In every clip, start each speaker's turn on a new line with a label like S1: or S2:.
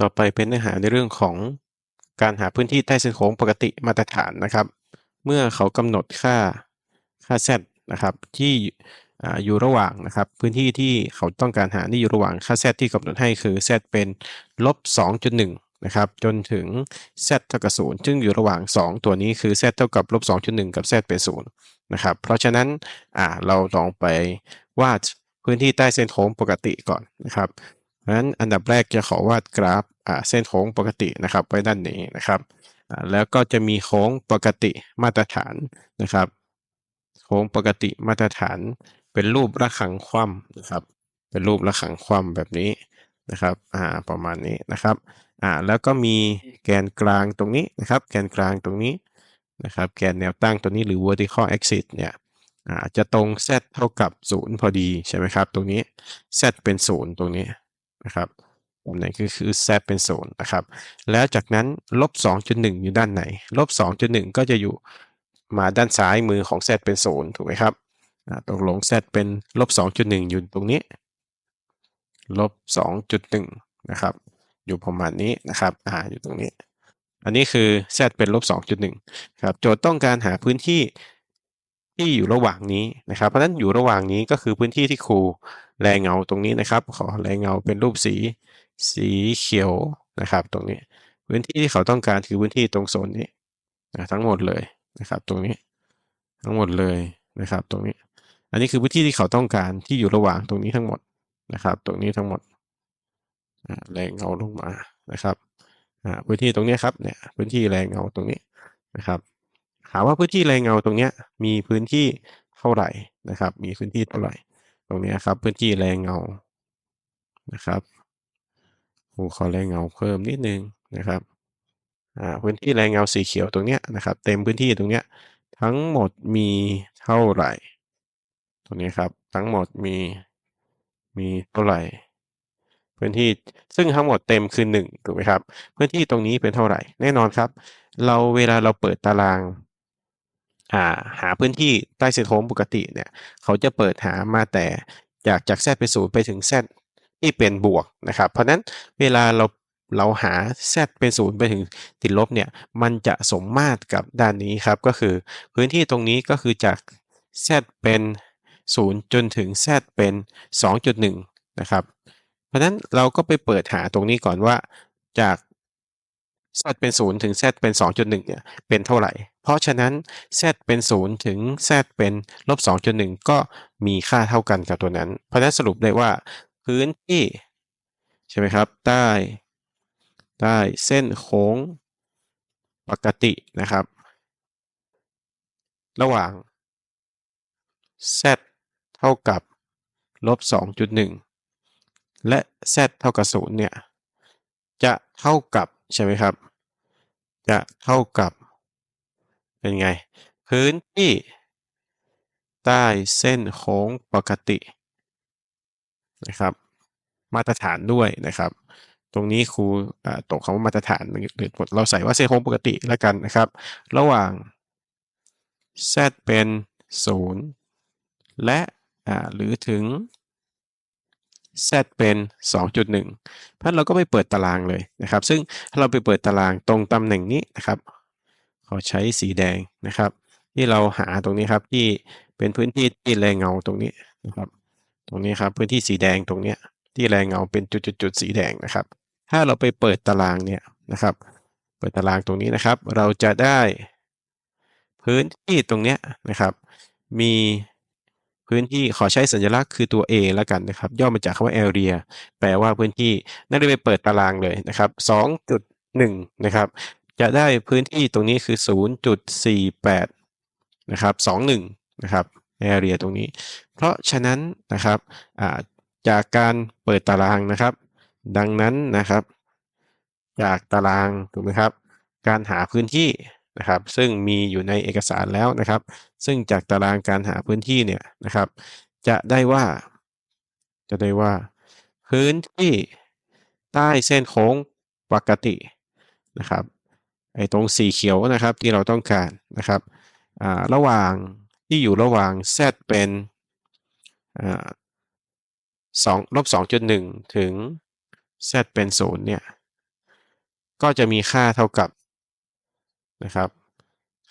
S1: ต่อไปเป็นเนื้อหาในเรื่องของการหาพื้นที่ใต้เส้นโค้งปกติมาตรฐานนะครับ เมื่อเขากำหนดค่าค่า z นะครับที่ออยู่ระหว่างนะครับ พื้นที่ที่เขาต้องการหานี่อยู่ระหว่างค่า z ที่กำหนดให้คือ z เป็นลบ2.1นะครับจนถึง z เท่ากับ0ซึ่งอยู่ระหว่าง 2 ตัวนี้คือ z เท่ากับลบ2.1 กับ z เป็น0นะครับเพราะฉะนั้นเราลองไปวาดพื้นที่ใต้เส้นโค้งปกติก่อนนะครับ เพราะฉะนั้นอันดับแรกจะขอวาดกราฟเส้นโค้งปกตินะครับไว้ด้านนี้นะครับแล้วก็จะมีโค้งปกติมาตรฐานนะครับ โค้งปกติมาตรฐาน เป็นรูประฆังคว่ำนะครับ เป็นรูประฆังคว่ำแบบนี้นะครับอ่าประมาณนี้นะครับอ่าแล้วก็มีแกนกลางตรงนี้นะครับ แกนกลางตรงนี้นะครับ แกนแนวตั้งตัวนี้หรือ vertical axis เนี่ยอ่าจะตรง z เท่ากับ 0 พอดีใช่ไหมครับ ตรงนี้ z เป็น 0 ตรงนี้ นะครับตำแหน่งคือคือ z เป็น0นนะครับ แล้วจากนั้นลบ2.1 อยู่ด้านไหนลบ2.1 ก็จะอยู่มาด้านซ้ายมือของ z เป็น0ถูกไหมครับอ่าตกลง z เป็นลบ2.1 อยู่ตรงนี้ลบ2.1นะครับอยู่ประมาณนี้นะครับอ่าอยู่ตรงนี้ อันนี้คือ z เป็นลบ2.1ครับโจทย์ต้องการหาพื้นที่ที่อยู่ระหว่างนี้นะครับ เพราะฉะนั้นอยู่ระหว่างนี้ก็คือพื้นที่ที่ครู แรงเงาตรงนี้นะครับ ขอแรงเงาเป็นรูปสีสีเขียวนะครับตรงนี้ พื้นที่ที่เขาต้องการคือพื้นที่ตรงโซนนี้นะทั้งหมดเลยนะครับ ตรงนี้ทั้งหมดเลยนะครับ ตรงนี้ อันนี้คือพื้นที่ที่เขาต้องการที่อยู่ระหว่างตรงนี้ทั้งหมดนะครับ ตรงนี้ทั้งหมดแรงเงาลงมานะครับพื้นที่ตรงนี้ครับเนี่ยพื้นที่แรงเงาตรงนี้นะครับถามว่าพื้นที่แรงเงาตรงนี้มีพื้นที่เท่าไหร่นะครับ มีพื้นที่เท่าไหร่ รงนี้ครับ พื้นที่แรงเงานะครับครูขอแรงเงาเพิ่มนิดนึงนะครับพื้นที่แรงเงาสีเขียวตรงเนี้ยนะครับ เต็มพื้นที่ตรงเนี้ยทั้งหมดมีเท่าไหร่ ตรงนี้ครับทั้งหมดมีมีเท่าไหร่ พื้นที่ซึ่งทั้งหมดเต็มคือหนึ่งถูกไหมครับ พื้นที่ตรงนี้เป็นเท่าไหร่ แน่นอนครับ เราเวลาเราเปิดตาราง หาพื้นที่ใต้เส้นโค้งปกติเนี่ยเขาจะเปิดหามาแต่จากจาก z เป็นศูนย์ไปถึง z ที่เป็นบวกนะครับ เพราะฉะนั้นเวลาเราเราหา z เป็นศูนย์ไปถึงติดลบเนี่ยมันจะสมมาตรกับด้านนี้ครับ ก็คือพื้นที่ตรงนี้ก็คือจาก z เป็น 0 จนถึง z เป็น 2.1 นะครับ เพราะฉะนั้นเราก็ไปเปิดหาตรงนี้ก่อนว่าจาก z เป็น0ถึง z เป็น2.1เนี่ยเป็นเท่าไหร่ เพราะฉะนั้น z เป็น0ถึง z เป็นลบ2.1 ก็มีค่าเท่ากันกับตัวนั้น เพราะนั้นสรุปได้ว่าพื้นที่ใช่ไหมครับใต้ใต้เส้นโค้งปกตินะครับ ระหว่าง z เท่ากับลบ2.1 และ z เท่ากับ0เนี่ยจะเท่ากับ ใช่ไหมครับ จะเท่ากับเป็นไง พื้นที่ใต้เส้นโค้งปกตินะครับ มาตรฐานด้วยนะครับ ตรงนี้ครูตกคำว่ามาตรฐานหรือเราใส่ว่าเส้นโค้งปกติแล้วกันนะครับ ระหว่าง z เป็น 0 และหรือถึง z เป็น 2.1 เพราะเราก็ไปเปิดตารางเลยนะครับ ซึ่งถ้าเราไปเปิดตารางตรงตำแหน่งนี้นะครับขอใช้สีแดงนะครับ ที่เราหาตรงนี้ครับที่เป็นพื้นที่ที่แรงเงาตรงนี้นะครับ ตรงนี้ครับพื้นที่สีแดงตรงเนี้ยที่แรงเงาเป็นจุดๆๆสีแดงนะครับ ถ้าเราไปเปิดตารางเนี่ยนะครับ เปิดตารางตรงนี้นะครับ เราจะได้พื้นที่ตรงเนี้ยนะครับ มี พื้นที่ขอใช้สัญลักษณ์คือตัว A แล้วกันนะครับ ย่อมาจากคำว่า area แปลว่าพื้นที่นั่นเลยไปเปิดตารางเลยนะครับ2.1นะครับ จะได้พื้นที่ตรงนี้คือ 0.48นะครับ21นะครับ area ตรงนี้ เพราะฉะนั้นนะครับจากการเปิดตารางนะครับ ดังนั้นนะครับ จากตารางถูกไหมครับ การหาพื้นที่ นะครับ ซึ่งมีอยู่ในเอกสารแล้วนะครับ ซึ่งจากตารางการหาพื้นที่เนี่ยนะครับ จะได้ว่า จะได้ว่า พื้นที่ใต้เส้นโค้งปกตินะครับไอ้ตรงสีเขียวนะครับที่เราต้องการนะครับระหว่างที่อยู่ระหว่าง z เป็นสองลบ2.1ถึง z เป็น0เนี่ย ก็จะมีค่าเท่ากับ นะครับ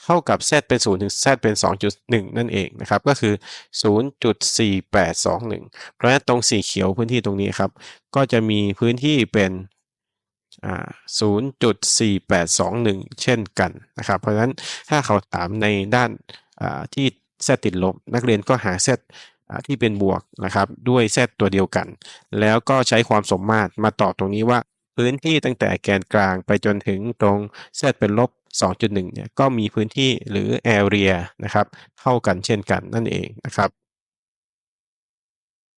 S1: เท่ากับ z เป็น 0 ถึง z เป็น 2.1 นั่นเองนะครับ ก็คือ 0.4821 เพราะฉะนั้นตรงสีเขียวพื้นที่ตรงนี้ครับ ก็จะมีพื้นที่เป็นอ่า0.4821 เช่นกันนะครับ เพราะฉะนั้นถ้าเขาถามในด้านที่ z ติดลบ นักเรียนก็หา z ที่เป็นบวกนะครับ ด้วย z ตัวเดียวกัน แล้วก็ใช้ความสมมาตรมาตอบตรงนี้ว่าพื้นที่ตั้งแต่แกนกลางไปจนถึงตรง z เป็นลบ 2.1 เนี่ยก็มีพื้นที่หรือ area นะครับเท่ากันเช่นกันนั่นเองนะครับ